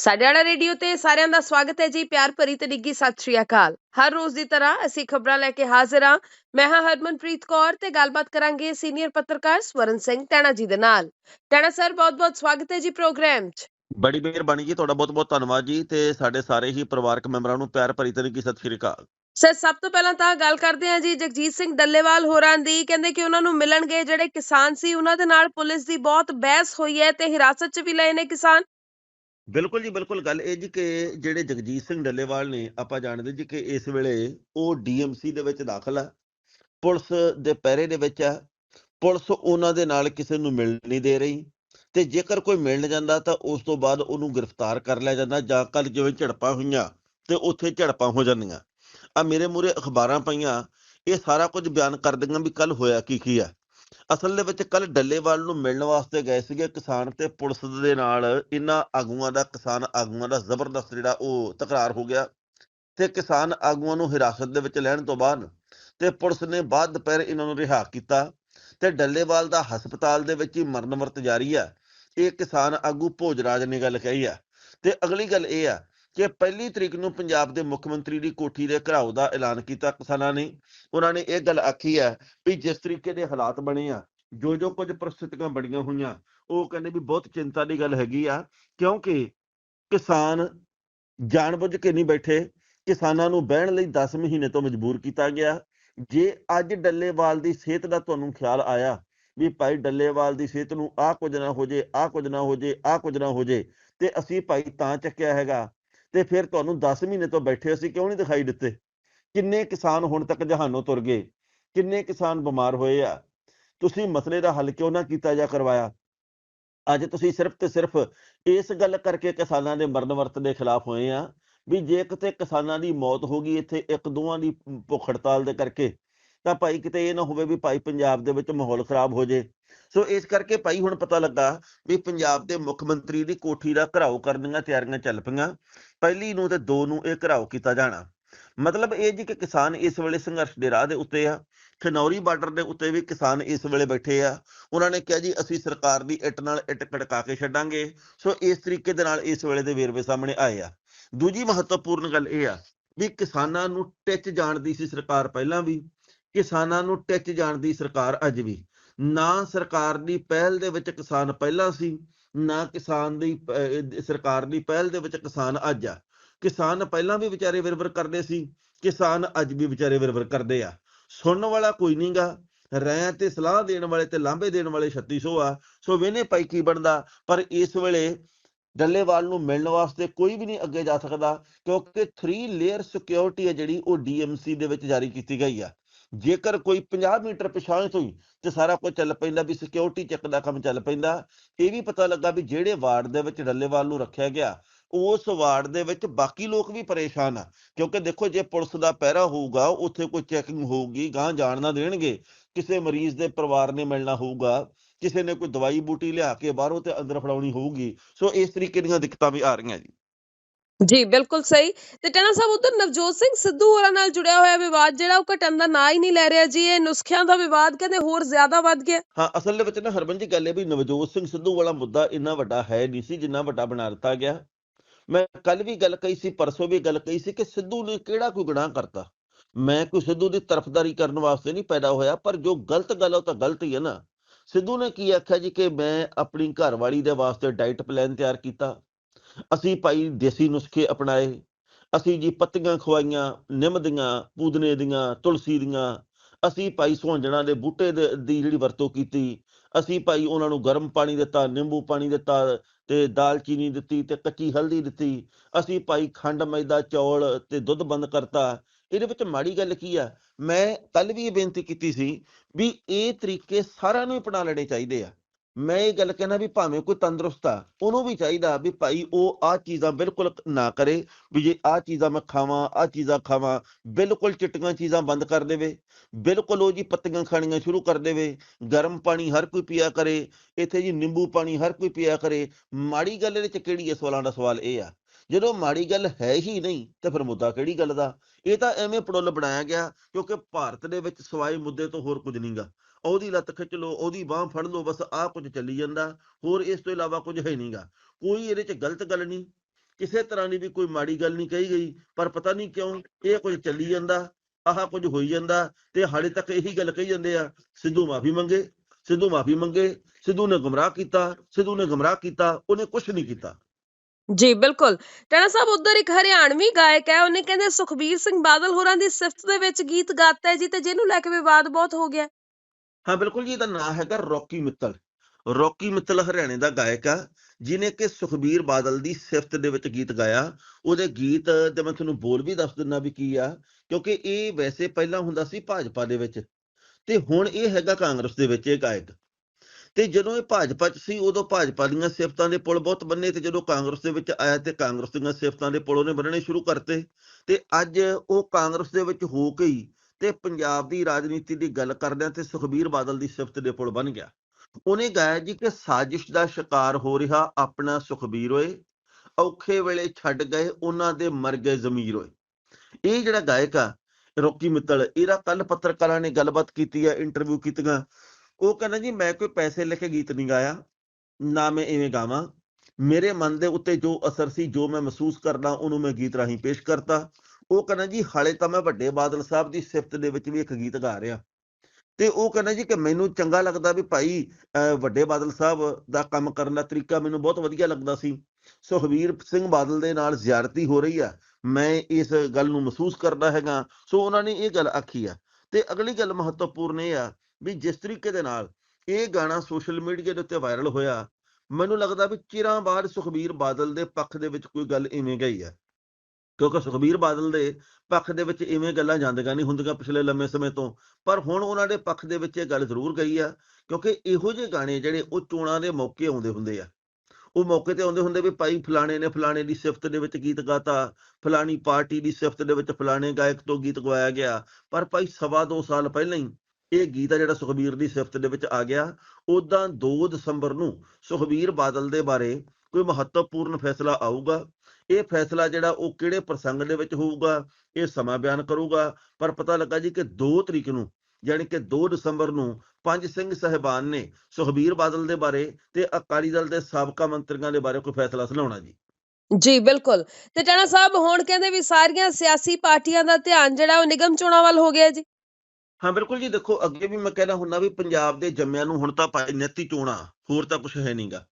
ਸਾਡੇ ਵਾਲਾ ਰੇਡੀਓ ਤੇ ਸਾਰਿਆਂ ਦਾ ਸਵਾਗਤ ਹੈ ਜੀ ਪਿਆਰ ਭਰੀ ਤੇ ਨਿੱਗੀ ਸਤਿ ਸ਼੍ਰੀ ਅਕਾਲ। ਹਰ ਰੋਜ਼ ਦੀ ਤਰ੍ਹਾਂ ਅਸੀਂ ਖਬਰਾਂ ਲੈ ਕੇ ਹਾਜ਼ਰ ਹਾਂ। ਮੈਂ ਹਾਂ ਹਰਮਨਪ੍ਰੀਤ ਕੌਰ ਤੇ ਗੱਲਬਾਤ ਕਰਾਂਗੇ ਸੀਨੀਅਰ ਪੱਤਰਕਾਰ ਸਵਰਨ ਸਿੰਘ ਟੈਣਾ ਜੀ ਦੇ ਨਾਲ। ਟੈਣਾ ਸਰ ਬਹੁਤ-ਬਹੁਤ ਸਵਾਗਤ ਹੈ ਜੀ ਪ੍ਰੋਗਰਾਮ 'ਚ। ਬੜੀ ਮਿਹਰਬਾਨੀ ਜੀ ਤੁਹਾਡਾ ਬਹੁਤ ਬਹੁਤ ਧੰਨਵਾਦ ਜੀ ਤੇ ਸਾਡੇ ਸਾਰੇ ਹੀ ਪਰਿਵਾਰਕ ਮੈਂਬਰਾਂ ਨੂੰ ਪਿਆਰ ਭਰੀ ਤਰੀਕੇ ਕੀ ਸਤਿ ਸ਼੍ਰੀ ਅਕਾਲ। ਸਰ ਸਭ ਤੋਂ ਪਹਿਲਾਂ ਤਾਂ ਗੱਲ ਕਰਦੇ ਹਾਂ ਜੀ ਜਗਜੀਤ ਸਿੰਘ ਡੱਲੇਵਾਲ ਹੋਰਾਂ ਦੀ। ਕਹਿੰਦੇ ਕਿ ਉਹਨਾਂ ਨੂੰ ਮਿਲਣਗੇ ਜਿਹੜੇ ਕਿਸਾਨ ਸੀ ਉਹਨਾਂ ਦੇ ਨਾਲ ਪੁਲਿਸ ਦੀ ਬਹੁਤ ਬਹਿਸ ਹੋਈ ਹੈ ਤੇ ਹਿਰਾਸਤ 'ਚ ਵੀ ਲਏ ਨੇ ਕਿਸਾਨ। ਬਿਲਕੁਲ ਜੀ, ਬਿਲਕੁਲ ਗੱਲ ਇਹ ਜੀ ਕਿ ਜਿਹੜੇ ਜਗਜੀਤ ਸਿੰਘ ਡੱਲੇਵਾਲ ਨੇ ਆਪਾਂ ਜਾਣਦੇ ਜੀ ਕਿ ਇਸ ਵੇਲੇ ਉਹ ਡੀਐਮਸੀ ਦੇ ਵਿੱਚ ਦਾਖਲ ਹੈ ਪੁਲਿਸ ਦੇ ਪਹਿਰੇ ਦੇ ਵਿੱਚ ਹੈ ਪੁਲਿਸ ਉਹਨਾਂ ਦੇ ਨਾਲ ਕਿਸੇ ਨੂੰ ਮਿਲ ਨਹੀਂ ਦੇ ਰਹੀ ਤੇ ਜੇਕਰ ਕੋਈ ਮਿਲਣ ਜਾਂਦਾ ਤਾਂ ਉਸ ਤੋਂ ਬਾਅਦ ਉਹਨੂੰ ਗ੍ਰਿਫਤਾਰ ਕਰ ਲਿਆ ਜਾਂਦਾ ਜਾਂ ਕੱਲ ਜਿਵੇਂ ਝੜਪਾਂ ਹੋਈਆਂ ਤੇ ਉੱਥੇ ਝੜਪਾਂ ਹੋ ਜਾਂਦੀਆਂ। ਆ ਮੇਰੇ ਮੂਰੇ ਅਖਬਾਰਾਂ ਪਈਆਂ, ਇਹ ਸਾਰਾ ਕੁਝ ਬਿਆਨ ਕਰਦੀਆਂ ਵੀ ਕੱਲ ਹੋਇਆ ਕੀ ਕੀ ਆ। ਅਸਲ ਦੇ ਵਿੱਚ ਕੱਲ ਡੱਲੇਵਾਲ ਨੂੰ ਮਿਲਣ ਵਾਸਤੇ ਗਏ ਸੀਗੇ ਕਿਸਾਨ ਤੇ ਪੁਲਿਸ ਦੇ ਨਾਲ। ਇਹਨਾਂ ਆਗੂਆਂ ਦਾ, ਕਿਸਾਨ ਆਗੂਆਂ ਦਾ ਜ਼ਬਰਦਸਤ ਜਿਹੜਾ ਉਹ ਤਕਰਾਰ ਹੋ ਗਿਆ ਤੇ ਕਿਸਾਨ ਆਗੂਆਂ ਨੂੰ ਹਿਰਾਸਤ ਦੇ ਵਿੱਚ ਲੈਣ ਤੋਂ ਬਾਅਦ ਤੇ ਪੁਲਿਸ ਨੇ ਬਾਅਦ ਦੁਪਹਿਰ ਇਹਨਾਂ ਨੂੰ ਰਿਹਾ ਕੀਤਾ ਤੇ ਡੱਲੇਵਾਲ ਦਾ ਹਸਪਤਾਲ ਦੇ ਵਿੱਚ ਹੀ ਮਰਨ ਵਰਤ ਜਾਰੀ ਆ। ਇਹ ਕਿਸਾਨ ਆਗੂ ਭੋਜਰਾਜ ਨੇ ਗੱਲ ਕਹੀ ਆ। ਤੇ ਅਗਲੀ ਗੱਲ ਇਹ ਆ ਕਿ ਪਹਿਲੀ ਤਰੀਕ ਨੂੰ ਪੰਜਾਬ ਦੇ ਮੁੱਖ ਮੰਤਰੀ ਦੀ ਕੋਠੀ ਦੇ ਘਰਾਓ ਦਾ ਐਲਾਨ ਕੀਤਾ ਕਿਸਾਨਾਂ ਨੇ, ਉਹਨਾਂ ਨੇ ਇਹ ਗੱਲ ਆਖੀ ਹੈ ਵੀ ਜਿਸ ਤਰੀਕੇ ਦੇ ਹਾਲਾਤ ਬਣੇ ਆ ਜੋ ਜੋ ਕੁਝ ਪ੍ਰਸਥਿਤੀਆਂ ਬਣੀਆਂ ਹੋਈਆਂ, ਉਹ ਕਹਿੰਦੇ ਵੀ ਬਹੁਤ ਚਿੰਤਾ ਦੀ ਗੱਲ ਹੈਗੀ ਆ, ਕਿਉਂਕਿ ਕਿਸਾਨ ਜਾਣਬੁੱਝ ਕੇ ਨਹੀਂ ਬੈਠੇ, ਕਿਸਾਨਾਂ ਨੂੰ ਬਹਿਣ ਲਈ 10 ਮਹੀਨੇ ਤੋਂ ਮਜਬੂਰ ਕੀਤਾ ਗਿਆ। ਜੇ ਅੱਜ ਡੱਲੇਵਾਲ ਦੀ ਸਿਹਤ ਦਾ ਤੁਹਾਨੂੰ ਖਿਆਲ ਆਇਆ ਵੀ ਭਾਈ ਡੱਲੇਵਾਲ ਦੀ ਸਿਹਤ ਨੂੰ ਆਹ ਕੁਝ ਨਾ ਹੋ ਜੇ, ਆਹ ਕੁਝ ਨਾ ਹੋ ਜੇ, ਆਹ ਕੁਝ ਨਾ ਹੋ ਜੇ, ਤੇ ਅਸੀਂ ਭਾਈ ਤਾਂ ਚੱਕਿਆ ਹੈਗਾ ਤੇ ਫਿਰ ਤੁਹਾਨੂੰ 10 ਮਹੀਨੇ ਤੋਂ ਬੈਠੇ ਅਸੀਂ ਕਿਉਂ ਨਹੀਂ ਦਿਖਾਈ ਦਿੱਤੇ? ਕਿੰਨੇ ਕਿਸਾਨ ਹੁਣ ਤੱਕ ਜਹਾਨੋਂ ਤੁਰ ਗਏ? ਕਿੰਨੇ ਕਿਸਾਨ ਬਿਮਾਰ ਹੋਏ ਆ? ਤੁਸੀਂ ਮਸਲੇ ਦਾ ਹੱਲ ਕਿਉਂ ਨਾ ਕੀਤਾ ਜਾਂ ਕਰਵਾਇਆ? ਅੱਜ ਤੁਸੀਂ ਸਿਰਫ ਤੇ ਸਿਰਫ ਇਸ ਗੱਲ ਕਰਕੇ ਕਿਸਾਨਾਂ ਦੇ ਮਰਨ ਵਰਤ ਦੇ ਖਿਲਾਫ ਹੋਏ ਆ ਵੀ ਜੇ ਕਿਤੇ ਕਿਸਾਨਾਂ ਦੀ ਮੌਤ ਹੋ ਗਈ, ਇੱਥੇ ਇੱਕ ਦੋਵਾਂ ਦੀ ਭੁੱਖ ਹੜਤਾਲ ਦੇ ਕਰਕੇ ਤਾਂ ਭਾਈ ਕਿਤੇ ਇਹ ਨਾ ਹੋਵੇ ਵੀ ਭਾਈ ਪੰਜਾਬ ਦੇ ਵਿੱਚ ਮਾਹੌਲ ਖਰਾਬ ਹੋ ਜੇ। ਸੋ ਇਸ ਕਰਕੇ ਭਾਈ ਹੁਣ ਪਤਾ ਲੱਗਾ ਵੀ ਪੰਜਾਬ ਦੇ ਮੁੱਖ ਮੰਤਰੀ ਦੀ ਕੋਠੀ ਦਾ ਘਰਾਓ ਕਰਨ ਦੀਆਂ ਤਿਆਰੀਆਂ ਚੱਲ ਪਈਆਂ। ਪਹਿਲੀ ਨੂੰ ਤੇ ਦੋ ਨੂੰ ਇਹ ਘਰਾਓ ਕੀਤਾ ਜਾਣਾ। ਮਤਲਬ ਇਹ ਜੀ ਕਿ ਕਿਸਾਨ ਇਸ ਵੇਲੇ ਸੰਘਰਸ਼ ਦੇ ਰਾਹ ਦੇ ਉੱਤੇ ਆ। ਖਨੌਰੀ ਬਾਰਡਰ ਦੇ ਉੱਤੇ ਵੀ ਕਿਸਾਨ ਇਸ ਵੇਲੇ ਬੈਠੇ ਆ। ਉਹਨਾਂ ਨੇ ਕਿਹਾ ਜੀ, ਅਸੀਂ ਸਰਕਾਰ ਦੀ ਇੱਟ ਨਾਲ ਇੱਟ ਕੜਕਾ ਕੇ ਛੱਡਾਂਗੇ। ਸੋ ਇਸ ਤਰੀਕੇ ਦੇ ਨਾਲ ਇਸ ਵੇਲੇ ਦੇ ਵੇਰਵੇ ਸਾਹਮਣੇ ਆਏ ਆ। ਦੂਜੀ ਮਹੱਤਵਪੂਰਨ ਗੱਲ ਇਹ ਆ ਵੀ ਕਿਸਾਨਾਂ ਨੂੰ ਟਿੱਚ ਜਾਣ ਦੀ ਸੀ ਸਰਕਾਰ ਪਹਿਲਾਂ ਵੀ। ਕਿਸਾਨਾਂ ਨੂੰ ਟਿੱਚ ਜਾਣ ਦੀ ਸਰਕਾਰ ਅੱਜ ਵੀ। ਨਾ ਸਰਕਾਰ ਦੀ ਪਹਿਲ ਦੇ ਵਿੱਚ ਕਿਸਾਨ ਪਹਿਲਾਂ ਸੀ, ਨਾ ਕਿਸਾਨ ਦੀ ਸਰਕਾਰ ਦੀ ਪਹਿਲ ਦੇ ਵਿੱਚ ਕਿਸਾਨ ਅੱਜ ਆ। ਕਿਸਾਨ ਪਹਿਲਾਂ ਵੀ ਵਿਚਾਰੇ ਵਿਰਵਰ ਕਰਦੇ ਸੀ, ਕਿਸਾਨ ਅੱਜ ਵੀ ਵਿਚਾਰੇ ਵਿਰਵਰ ਕਰਦੇ ਆ। ਸੁਣਨ ਵਾਲਾ ਕੋਈ ਨਹੀਂਗਾ ਰਹਿ ਤੇ ਸਲਾਹ ਦੇਣ ਵਾਲੇ ਤੇ ਲਾਂਭੇ ਦੇਣ ਵਾਲੇ 3600 ਆ, ਸੋ ਵੇਨੇ ਪਾਈ ਕੀ ਬਣਦਾ? ਪਰ ਇਸ ਵੇਲੇ ਡੱਲੇਵਾਲ ਨੂੰ ਮਿਲਣ ਵਾਸਤੇ ਕੋਈ ਵੀ ਨਹੀਂ ਅੱਗੇ ਜਾ ਸਕਦਾ, ਕਿਉਂਕਿ 3 ਲੇਅਰ ਸਿਕਿਉਰਿਟੀ ਹੈ ਜਿਹੜੀ ਉਹ ਡੀਐਮਸੀ ਦੇ ਵਿੱਚ ਜਾਰੀ ਕੀਤੀ ਗਈ ਆ। ਜੇਕਰ ਕੋਈ 50 ਮੀਟਰ ਪਿਛਾਂਹ ਤੋਂ ਹੀ ਤੇ ਸਾਰਾ ਕੁਝ ਚੱਲ ਪੈਂਦਾ, ਵੀ ਸਿਕਿਉਰਿਟੀ ਚੈੱਕ ਦਾ ਕੰਮ ਚੱਲ ਪੈਂਦਾ, ਇਹ ਵੀ ਪਤਾ ਲੱਗਾ ਵੀ ਜਿਹੜੇ ਵਾਰਡ ਦੇ ਵਿੱਚ ਡੱਲੇਵਾਲ ਨੂੰ ਰੱਖਿਆ ਗਿਆ, ਉਸ ਵਾਰਡ ਦੇ ਵਿੱਚ ਬਾਕੀ ਲੋਕ ਵੀ ਪਰੇਸ਼ਾਨ ਆ। ਕਿਉਂਕਿ ਦੇਖੋ, ਜੇ ਪੁਲਿਸ ਦਾ ਪਹਿਰਾ ਹੋਊਗਾ, ਉੱਥੇ ਕੋਈ ਚੈਕਿੰਗ ਹੋਊਗੀ ਗਾਂ ਜਾਣ ਨਾ ਦੇਣਗੇ, ਕਿਸੇ ਮਰੀਜ਼ ਦੇ ਪਰਿਵਾਰ ਨੇ ਮਿਲਣਾ ਹੋਊਗਾ, ਕਿਸੇ ਨੇ ਕੋਈ ਦਵਾਈ ਬੂਟੀ ਲਿਆ ਕੇ ਬਾਹਰੋਂ ਤੇ ਅੰਦਰ ਫੜਾਉਣੀ ਹੋਊਗੀ। ਸੋ ਇਸ ਤਰੀਕੇ ਦੀਆਂ ਦਿੱਕਤਾਂ ਵੀ ਆ ਰਹੀਆਂ ਜੀ। ਜੀ, ਬਿਲਕੁਲ ਸਹੀ। ਤੇ ਟਣਾ ਸਾਹਿਬ, ਉਧਰ ਨਵਜੋਤ ਸਿੰਘ ਸਿੱਧੂ ਹੋਰਾਂ ਨਾਲ ਜੁੜਿਆ ਹੋਇਆ ਵਿਵਾਦ ਜਿਹੜਾ ਉਹ ਘਟਣ ਦਾ ਨਾਂ ਹੀ ਨਹੀਂ ਲੈ ਰਿਹਾ ਜੀ। ਇਹ ਨੁਸਖਿਆਂ ਦਾ ਵਿਵਾਦ ਕਹਿੰਦੇ ਹੋਰ ਜ਼ਿਆਦਾ ਵੱਧ ਗਿਆ। ਹਾਂ, ਅਸਲ ਦੇ ਵਿੱਚ ਨਾ ਹਰਮਨ ਜੀ, ਗੱਲ ਇਹ ਵੀ ਨਵਜੋਤ ਸਿੰਘ ਸਿੱਧੂ ਵਾਲਾ ਮੁੱਦਾ ਇੰਨਾ ਵੱਡਾ ਹੈ ਨਹੀਂ ਸੀ ਜਿੰਨਾ ਵੱਡਾ ਬਣਾ ਦਿੱਤਾ ਗਿਆ। ਮੈਂ ਕੱਲ ਵੀ ਗੱਲ ਕਹੀ ਸੀ, ਪਰਸੋਂ ਵੀ ਗੱਲ ਕਹੀ ਸੀ ਕਿ ਸਿੱਧੂ ਨੇ ਕਿਹੜਾ ਕੋਈ ਗੁਨਾਹ ਕਰਤਾ? ਮੈਂ ਕੋਈ ਸਿੱਧੂ ਦੀ ਤਰਫਦਾਰੀ ਕਰਨ ਵਾਸਤੇ ਨਹੀਂ ਪੈਦਾ ਹੋਇਆ, ਪਰ ਜੋ ਗਲਤ ਗੱਲ ਉਹ ਤਾਂ ਗਲਤ ਹੀ ਹੈ ਨਾ। ਸਿੱਧੂ ਨੇ ਕੀ ਆਖਿਆ ਜੀ ਕਿ ਮੈਂ ਆਪਣੀ ਘਰਵਾਲੀ ਦੇ ਵਾਸਤੇ ਡਾਈਟ ਪਲਾਨ ਤਿਆਰ ਕੀਤਾ? ਅਸੀਂ ਭਾਈ ਦੇਸੀ ਨੁਸਖੇ ਅਪਣਾਏ। ਅਸੀਂ ਜੀ ਪੱਤੀਆਂ ਖਵਾਈਆਂ, ਨਿੰਮ ਦੀਆਂ, ਪੂਦਨੇ ਦੀਆਂ, ਤੁਲਸੀ ਦੀਆਂ। ਅਸੀਂ ਭਾਈ ਸੁਹੰਜਣਾ ਦੇ ਬੂਟੇ ਦੀ ਜਿਹੜੀ ਵਰਤੋਂ ਕੀਤੀ। ਅਸੀਂ ਭਾਈ ਉਹਨਾਂ ਨੂੰ ਗਰਮ ਪਾਣੀ ਦਿੱਤਾ, ਨਿੰਬੂ ਪਾਣੀ ਦਿੱਤਾ ਤੇ ਦਾਲਚੀਨੀ ਦਿੱਤੀ ਤੇ ਕੱਚੀ ਹਲਦੀ ਦਿੱਤੀ। ਅਸੀਂ ਭਾਈ ਖੰਡ, ਮੈਦਾ, ਚੌਲ ਤੇ ਦੁੱਧ ਬੰਦ ਕਰਤਾ। ਇਹਦੇ ਵਿੱਚ ਮਾੜੀ ਗੱਲ ਕੀ ਆ? ਮੈਂ ਕੱਲ ਵੀ ਇਹ ਬੇਨਤੀ ਕੀਤੀ ਸੀ ਵੀ ਇਹ ਤਰੀਕੇ ਸਾਰਿਆਂ ਨੂੰ ਹੀ ਅਪਣਾ ਲੈਣੇ ਚਾਹੀਦੇ ਆ। ਮੈਂ ਇਹ ਗੱਲ ਕਹਿਣਾ ਵੀ ਭਾਵੇਂ ਕੋਈ ਤੰਦਰੁਸਤ ਆ, ਉਹਨੂੰ ਵੀ ਚਾਹੀਦਾ ਵੀ ਭਾਈ ਉਹ ਆਹ ਚੀਜ਼ਾਂ ਬਿਲਕੁਲ ਨਾ ਕਰੇ ਵੀ ਜੇ ਆਹ ਚੀਜ਼ਾਂ ਮੈਂ ਖਾਵਾਂ, ਆਹ ਚੀਜ਼ਾਂ ਖਾਵਾਂ, ਬਿਲਕੁਲ ਚਿੱਟੀਆਂ ਚੀਜ਼ਾਂ ਬੰਦ ਕਰ ਦੇਵੇ, ਬਿਲਕੁਲ ਉਹ ਜੀ ਪੱਤੀਆਂ ਖਾਣੀਆਂ ਸ਼ੁਰੂ ਕਰ ਦੇਵੇ, ਗਰਮ ਪਾਣੀ ਹਰ ਕੋਈ ਪੀਆ ਕਰੇ, ਇੱਥੇ ਜੀ ਨਿੰਬੂ ਪਾਣੀ ਹਰ ਕੋਈ ਪੀਆ ਕਰੇ, ਮਾੜੀ ਗੱਲ ਇਹਦੇ ਚ ਕਿਹੜੀ ਹੈ? ਸਵਾਲਾਂ ਦਾ ਸਵਾਲ ਇਹ ਆ, ਜਦੋਂ ਮਾੜੀ ਗੱਲ ਹੈ ਹੀ ਨਹੀਂ ਤੇ ਫਿਰ ਮੁੱਦਾ ਕਿਹੜੀ ਗੱਲ ਦਾ? ਇਹ ਤਾਂ ਐਵੇਂ ਪੜੁੱਲ ਬਣਾਇਆ ਗਿਆ ਕਿਉਂਕਿ ਭਾਰਤ ਦੇ ਵਿੱਚ ਸਵਾਈ ਮੁੱਦੇ ਤੋਂ ਹੋਰ ਕੁਝ ਨਹੀਂਗਾ ਉਹਦੀ ਲੱਤ ਖਿੱਚ ਲਓ, ਉਹਦੀ ਬਾਹ ਫੜ ਲਓ, ਬਸ ਆਹ ਕੁਝ ਚੱਲੀ ਜਾਂਦਾ, ਹੋਰ ਇਸ ਤੋਂ ਇਲਾਵਾ ਕੁਝ ਹੈ ਨਹੀਂਗਾ ਕੋਈ ਇਹਦੇ ਚ ਗਲਤ ਗੱਲ ਨਹੀਂ, ਕਿਸੇ ਤਰ੍ਹਾਂ ਦੀ ਵੀ ਕੋਈ ਮਾੜੀ ਗੱਲ ਨਹੀਂ ਕਹੀ ਗਈ, ਪਰ ਪਤਾ ਨਹੀਂ ਕਿਉਂ ਇਹ ਕੁਝ ਚੱਲੀ ਜਾਂਦਾ, ਆਹ ਕੁਝ ਹੋਈ ਜਾਂਦਾ ਤੇ ਹਾਲੇ ਤੱਕ ਇਹੀ ਗੱਲ ਕਹੀ ਜਾਂਦੇ ਆ, ਸਿੱਧੂ ਮਾਫੀ ਮੰਗੇ, ਸਿੱਧੂ ਮਾਫੀ ਮੰਗੇ, ਸਿੱਧੂ ਨੇ ਗੁੰਮਰਾਹ ਕੀਤਾ, ਸਿੱਧੂ ਨੇ ਗੁੰਮਰਾਹ ਕੀਤਾ, ਉਹਨੇ ਕੁਝ ਨਹੀਂ ਕੀਤਾ। ਜੀ, ਬਿਲਕੁਲ। ਟੈਣਾ ਸਾਹਿਬ, ਉਧਰ ਇੱਕ ਹਰਿਆਣਵੀ ਗਾਇਕ ਹੈ, ਉਹਨੇ ਕਹਿੰਦੇ ਸੁਖਬੀਰ ਸਿੰਘ ਬਾਦਲ ਹੋਰਾਂ ਦੀ ਸਿਫਤ ਦੇ ਵਿੱਚ ਗੀਤ ਗਾਤਾ ਹੈ ਜੀ ਤੇ ਜਿਹਨੂੰ ਲੈ ਕੇ ਵਿਵਾਦ ਬਹੁਤ ਹੋ ਗਿਆ। ਹਾਂ, ਬਿਲਕੁਲ ਜੀ, ਇਹਦਾ ਨਾਮ ਹੈਗਾ ਰੌਕੀ ਮਿੱਤਲ। ਰੌਕੀ ਮਿੱਤਲ ਹਰਿਆਣੇ ਦਾ ਗਾਇਕ ਆ ਜਿਨੇ ਕਿ ਸੁਖਬੀਰ ਬਾਦਲ ਦੀ ਸਿਫਤ ਦੇ ਵਿੱਚ ਗੀਤ ਗਾਇਆ। ਉਹਦੇ ਗੀਤ ਤੇ ਮੈਂ ਤੁਹਾਨੂੰ ਬੋਲ ਵੀ ਦੱਸ ਦਿੰਦਾ ਵੀ ਕੀ ਆ, ਕਿਉਂਕਿ ਇਹ ਵੈਸੇ ਪਹਿਲਾਂ ਹੁੰਦਾ ਸੀ ਭਾਜਪਾ ਦੇ ਵਿੱਚ, ਤੇ ਹੁਣ ਇਹ ਹੈਗਾ ਕਾਂਗਰਸ ਦੇ ਵਿੱਚ ਇਹ ਗਾਇਕ। ਤੇ ਜਦੋਂ ਇਹ ਭਾਜਪਾ 'ਚ ਸੀ, ਉਦੋਂ ਭਾਜਪਾ ਦੀਆਂ ਸਿਫਤਾਂ ਦੇ ਪੁਲ ਬਹੁਤ ਬੰਨੇ ਤੇ ਜਦੋਂ ਕਾਂਗਰਸ ਦੇ ਵਿੱਚ ਆਇਆ ਤੇ ਕਾਂਗਰਸ ਦੀਆਂ ਸਿਫਤਾਂ ਦੇ ਪੁਲ ਉਹਨੇ ਬੰਨਣੇ ਸ਼ੁਰੂ ਕਰਤੇ। ਤੇ ਅੱਜ ਉਹ ਕਾਂਗਰਸ ਦੇ ਵਿੱਚ ਹੋ ਕੇ ਹੀ ਤੇ ਪੰਜਾਬ ਦੀ ਰਾਜਨੀਤੀ ਦੀ ਗੱਲ ਕਰਦਿਆਂ ਤੇ ਸੁਖਬੀਰ ਬਾਦਲ ਦੀ ਸਿਫਤ ਦੇ ਪੁਲ ਬਣ ਗਿਆ। ਉਹਨੇ ਗਾਇਆ ਜੀ ਕਿ ਸਾਜ਼ਿਸ਼ ਦਾ ਸ਼ਿਕਾਰ ਹੋ ਰਿਹਾ ਆਪਣਾ ਸੁਖਬੀਰ ਓਏ, ਔਖੇ ਵੇਲੇ ਛੱਡ ਗਏ ਉਹਨਾਂ ਦੇ ਮਰ ਗਏ ਜ਼ਮੀਰ ਓਏ। ਇਹ ਜਿਹੜਾ ਗਾਇਕ ਆ, ਰੋਕੀ ਮਿੱਤਲ, ਇਹਦਾ ਕੱਲ ਪੱਤਰਕਾਰਾਂ ਨੇ ਗੱਲਬਾਤ ਕੀਤੀ ਹੈ ਇੰਟਰਵਿਊ ਕੀਤੀਆਂ। ਉਹ ਕਹਿੰਦਾ ਜੀ, ਮੈਂ ਕੋਈ ਪੈਸੇ ਲੈ ਕੇ ਗੀਤ ਨਹੀਂ ਗਾਇਆ, ਨਾ ਮੈਂ ਐਵੇਂ ਗਾਵਾਂ। ਮੇਰੇ ਮਨ ਦੇ ਉੱਤੇ ਜੋ ਅਸਰ ਸੀ, ਜੋ ਮੈਂ ਮਹਿਸੂਸ ਕਰਦਾ, ਉਹਨੂੰ ਮੈਂ ਗੀਤ ਰਾਹੀਂ ਪੇਸ਼ ਕਰਤਾ। ਉਹ ਕਹਿੰਦਾ ਜੀ, ਹਾਲੇ ਤਾਂ ਮੈਂ ਵੱਡੇ ਬਾਦਲ ਸਾਹਿਬ ਦੀ ਸਿਫਤ ਦੇ ਵਿੱਚ ਵੀ ਇੱਕ ਗੀਤ ਗਾ ਰਿਹਾ। ਤੇ ਉਹ ਕਹਿੰਦਾ ਜੀ ਕਿ ਮੈਨੂੰ ਚੰਗਾ ਲੱਗਦਾ ਵੀ ਭਾਈ ਵੱਡੇ ਬਾਦਲ ਸਾਹਿਬ ਦਾ ਕੰਮ ਕਰਨ ਦਾ ਤਰੀਕਾ ਮੈਨੂੰ ਬਹੁਤ ਵਧੀਆ ਲੱਗਦਾ ਸੀ। ਸੁਖਬੀਰ ਸਿੰਘ ਬਾਦਲ ਦੇ ਨਾਲ ਜ਼ਿਆਰਤੀ ਹੋ ਰਹੀ ਆ। ਮੈਂ ਇਸ ਗੱਲ ਨੂੰ ਮਹਿਸੂਸ ਕਰਦਾ ਹੈਗਾ। ਸੋ ਉਹਨਾਂ ਨੇ ਇਹ ਗੱਲ ਆਖੀ ਆ। ਤੇ ਅਗਲੀ ਗੱਲ ਮਹੱਤਵਪੂਰਨ ਇਹ ਆ ਵੀ ਜਿਸ ਤਰੀਕੇ ਦੇ ਨਾਲ ਇਹ ਗਾਣਾ ਸੋਸ਼ਲ ਮੀਡੀਆ ਦੇ ਉੱਤੇ ਵਾਇਰਲ ਹੋਇਆ, ਮੈਨੂੰ ਲੱਗਦਾ ਵੀ ਚਿਰਾਂ ਬਾਅਦ ਸੁਖਬੀਰ ਬਾਦਲ ਦੇ ਪੱਖ ਦੇ ਵਿੱਚ ਕੋਈ ਗੱਲ ਇਵੇਂ ਗਈ ਹੈ ਕਿਉਂਕਿ ਸੁਖਬੀਰ ਬਾਦਲ ਦੇ ਪੱਖ ਦੇ ਵਿੱਚ ਇਵੇਂ ਗੱਲਾਂ ਜਾਂਦੀਆਂ ਨਹੀਂ ਹੁੰਦੀਆਂ ਪਿਛਲੇ ਲੰਮੇ ਸਮੇਂ ਤੋਂ। ਪਰ ਹੁਣ ਉਹਨਾਂ ਦੇ ਪੱਖ ਦੇ ਵਿੱਚ ਇਹ ਗੱਲ ਜ਼ਰੂਰ ਗਈ ਆ, ਕਿਉਂਕਿ ਇਹੋ ਜਿਹੇ ਗਾਣੇ ਜਿਹੜੇ ਉਹ ਚੋਣਾਂ ਦੇ ਮੌਕੇ ਆਉਂਦੇ ਹੁੰਦੇ ਆ। ਉਹ ਮੌਕੇ ਤੇ ਆਉਂਦੇ ਹੁੰਦੇ ਵੀ ਭਾਈ ਫਲਾਣੇ ਨੇ ਫਲਾਣੇ ਦੀ ਸਿਫਤ ਦੇ ਵਿੱਚ ਗੀਤ ਗਾਤਾ, ਫਲਾਣੀ ਪਾਰਟੀ ਦੀ ਸਿਫਤ ਦੇ ਵਿੱਚ ਫਲਾਣੇ ਗਾਇਕ ਤੋਂ ਗੀਤ ਗਵਾਇਆ ਗਿਆ। ਪਰ ਭਾਈ ਸਵਾ ਦੋ ਸਾਲ ਪਹਿਲਾਂ ਹੀ ਇਹ ਗੀਤ ਆ ਜਿਹੜਾ ਸੁਖਬੀਰ ਦੀ ਸਿਫਤ ਦੇ ਵਿੱਚ ਆ ਗਿਆ। ਉਦਾਂ 2 ਦਸੰਬਰ ਨੂੰ ਸੁਖਬੀਰ ਬਾਦਲ ਦੇ ਬਾਰੇ ਕੋਈ ਮਹੱਤਵਪੂਰਨ ਫੈਸਲਾ ਆਊਗਾ। ਇਹ ਫੈਸਲਾ ਜਿਹੜਾ ਉਹ ਕਿਹੜੇ ਪ੍ਰਸੰਗ ਦੇ ਵਿੱਚ ਹੋਊਗਾ ਇਹ ਸਮਾਂ ਬਿਆਨ ਕਰੂਗਾ। ਪਰ ਪਤਾ ਲੱਗਾ ਜੀ ਕਿ 2 ਤਰੀਕ ਨੂੰ ਯਾਨੀ ਕਿ 2 ਦਸੰਬਰ ਨੂੰ ਪੰਜ ਸਿੰਘ ਸਹਿਬਾਨ ਨੇ ਸੁਖਬੀਰ ਬਾਦਲ ਦੇ ਬਾਰੇ ਤੇ ਅਕਾਲੀ ਦਲ ਦੇ ਸਾਬਕਾ ਮੰਤਰੀਆਂ ਦੇ ਬਾਰੇ ਕੋਈ ਫੈਸਲਾ ਸੁਣਾਉਣਾ ਜੀ? ਜੀ ਬਿਲਕੁਲ। ਤੇ ਟੈਣਾ ਸਾਹਿਬ ਹੁਣ ਕਹਿੰਦੇ ਵੀ ਸਾਰੀਆਂ ਸਿਆਸੀ ਪਾਰਟੀਆਂ ਦਾ ਧਿਆਨ ਜਿਹੜਾ ਉਹ ਨਿਗਮ ਚੋਣਾਂ ਵੱਲ ਹੋ ਗਿਆ ਜੀ। ਹਾਂ ਬਿਲਕੁਲ ਜੀ ਦੇਖੋ ਅੱਗੇ ਵੀ ਮੈਂ ਕਹਿਣਾ ਹੁੰਦਾ ਵੀ ਪੰਜਾਬ ਦੇ ਜੰਮਿਆਂ ਨੂੰ ਹੁਣ ਤਾਂ ਨੈਤੀ ਚੋਣਾਂ ਹੋਰ ਤਾਂ ਕੁਝ ਹੈ ਨਹੀਂਗਾ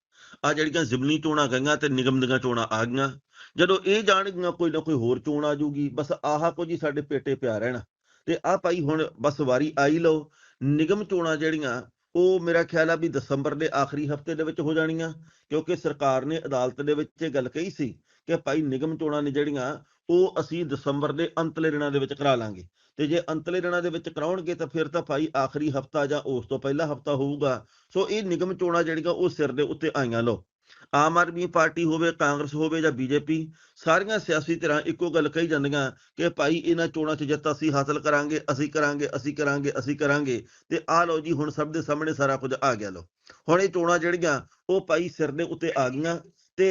ਆ ਜਿਹੜੀਆਂ ਜ਼ਿਮਨੀ ਚੋਣਾਂ ਗਈਆਂ ਤੇ ਨਿਗਮ ਦੀਆਂ ਚੋਣਾਂ ਆ ਗਈਆਂ ਜਦੋਂ ਇਹ ਜਾਣਗੀਆਂ ਕੋਈ ਨਾ ਕੋਈ ਹੋਰ ਚੋਣ ਆ ਜੂਗੀ ਬਸ ਆਹ ਕੁਝ ਹੀ ਸਾਡੇ ਪੇਟੇ ਪਿਆ ਰਹਿਣਾ। ਤੇ ਆ ਭਾਈ ਹੁਣ ਬਸ ਵਾਰੀ ਆਈ ਲਓ, ਨਿਗਮ ਚੋਣਾਂ ਜਿਹੜੀਆਂ, ਉਹ ਮੇਰਾ ਖਿਆਲ ਆ ਵੀ ਦਸੰਬਰ ਦੇ ਆਖਰੀ ਹਫ਼ਤੇ ਦੇ ਵਿੱਚ ਹੋ ਜਾਣੀਆਂ, ਕਿਉਂਕਿ ਸਰਕਾਰ ਨੇ ਅਦਾਲਤ ਦੇ ਵਿੱਚ ਇਹ ਗੱਲ ਕਹੀ ਸੀ ਕਿ ਭਾਈ ਨਿਗਮ ਚੋਣਾਂ ਨੇ ਜਿਹੜੀਆਂ, ਉਹ ਅਸੀਂ ਦਸੰਬਰ ਦੇ ਅੰਤਲੇ ਦਿਨਾਂ ਦੇ ਵਿੱਚ ਕਰਾ ਲਾਂਗੇ। ਤੇ ਜੇ ਅੰਤਲੇ ਦਿਨਾਂ ਦੇ ਵਿੱਚ ਕਰਾਉਣਗੇ ਤਾਂ ਫਿਰ ਤਾਂ ਭਾਈ ਆਖਰੀ ਹਫਤਾ ਜਾਂ ਉਸ ਤੋਂ ਪਹਿਲਾ ਹਫਤਾ ਹੋਊਗਾ। ਸੋ ਇਹ ਨਿਗਮ ਚੋਣਾਂ ਜਿਹੜੀਆਂ, ਉਹ ਸਿਰ ਦੇ ਉੱਤੇ ਆਈਆਂ ਲੋ ਆਮ ਆਦਮੀ ਪਾਰਟੀ ਹੋਵੇ, ਕਾਂਗਰਸ ਹੋਵੇ ਜਾਂ ਬੀਜੇਪੀ, ਸਾਰੀਆਂ ਸਿਆਸੀ ਧਿਰਾਂ ਇੱਕੋ ਗੱਲ ਕਹੀ ਜਾਂਦੀਆਂ ਕਿ ਭਾਈ ਇਹਨਾਂ ਚੋਣਾਂ 'ਚ ਜਿੱਤ ਅਸੀਂ ਹਾਸਲ ਕਰਾਂਗੇ, ਅਸੀਂ ਕਰਾਂਗੇ ਅਸੀਂ ਕਰਾਂਗੇ ਅਸੀਂ ਕਰਾਂਗੇ ਤੇ ਆ ਲਓ ਜੀ, ਹੁਣ ਸਭ ਦੇ ਸਾਹਮਣੇ ਸਾਰਾ ਕੁਝ ਆ ਗਿਆ ਲੋ ਹੁਣ ਇਹ ਚੋਣਾਂ ਜਿਹੜੀਆਂ ਉਹ ਭਾਈ ਸਿਰ ਦੇ ਉੱਤੇ ਆ ਗਈਆਂ ਤੇ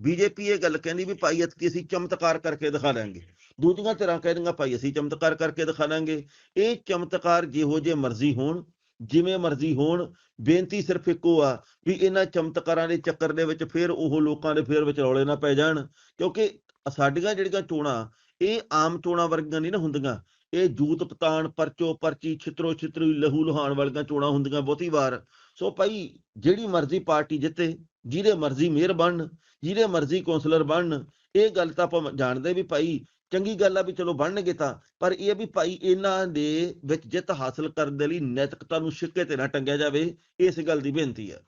ਬੀਜੇਪੀ ਇਹ ਗੱਲ ਕਹਿੰਦੀ ਵੀ ਭਾਈ ਇਤਕੀ ਅਸੀਂ ਚਮਤਕਾਰ ਕਰਕੇ ਦਿਖਾ ਦਾਂਗੇ ਦੂਜੀਆਂ ਧਿਰਾਂ ਕਹਿੰਦੀਆਂ ਭਾਈ ਅਸੀਂ ਚਮਤਕਾਰ ਕਰਕੇ ਦਿਖਾ ਦਾਂਗੇ ਇਹ ਚਮਤਕਾਰ ਜਿਹੋ ਜੇ ਮਰਜ਼ੀ ਹੋਣ ਜਿਵੇਂ ਮਰਜ਼ੀ ਹੋਣ, ਬੇਨਤੀ ਸਿਰਫ ਇੱਕੋ ਆ ਵੀ ਇਹਨਾਂ ਚਮਤਕਾਰਾਂ ਦੇ ਚੱਕਰ ਦੇ ਵਿੱਚ ਫਿਰ ਉਹ ਲੋਕਾਂ ਦੇ ਫੇਰ ਵਿੱਚ ਰੌਲੇ ਨਾ ਪੈ ਜਾਣ, ਕਿਉਂਕਿ ਸਾਡੀਆਂ ਜਿਹੜੀਆਂ ਚੋਣਾਂ, ਇਹ ਆਮ ਚੋਣਾਂ ਵਰਗੀਆਂ ਨਹੀਂ ਨਾ ਹੁੰਦੀਆਂ, ਇਹ ਜੂਤ ਪਤਾਨ ਪਰਚੋ ਪਰਚੀ, ਛਿਤਰੋ ਛਿਤਰੀ, ਲਹੂ ਲੁਹਾਨ ਵਾਲੀਆਂ ਚੋਣਾਂ ਹੁੰਦੀਆਂ ਬਹੁਤੀ ਵਾਰ, ਸੋ ਭਾਈ ਜਿਹੜੀ ਮਰਜ਼ੀ ਪਾਰਟੀ ਜਿੱਤੇ, ਜਿਹਦੇ ਮਰਜ਼ੀ ਮੇਅਰ ਬਣਨ, ਜਿਹਦੇ ਮਰਜ਼ੀ ਕੌਂਸਲਰ ਬਣਨ, ਇਹ ਗੱਲ ਤਾਂ ਆਪਾਂ ਜਾਣਦੇ ਵੀ ਭਾਈ ਚੰਗੀ ਗੱਲ ਆ ਵੀ ਚਲੋ ਬਣਨਗੇ ਤਾਂ ਪਰ ਇਹ ਵੀ ਭਾਈ ਇਹਨਾਂ ਦੇ ਵਿੱਚ ਜਿੱਤ ਹਾਸਲ ਕਰਨ ਦੇ ਲਈ ਨੈਤਿਕਤਾ ਨੂੰ ਛਿੱਕੇ ਤੇ ਨਾ ਟੰਗਿਆ ਜਾਵੇ ਇਸ ਗੱਲ ਦੀ ਬੇਨਤੀ ਹੈ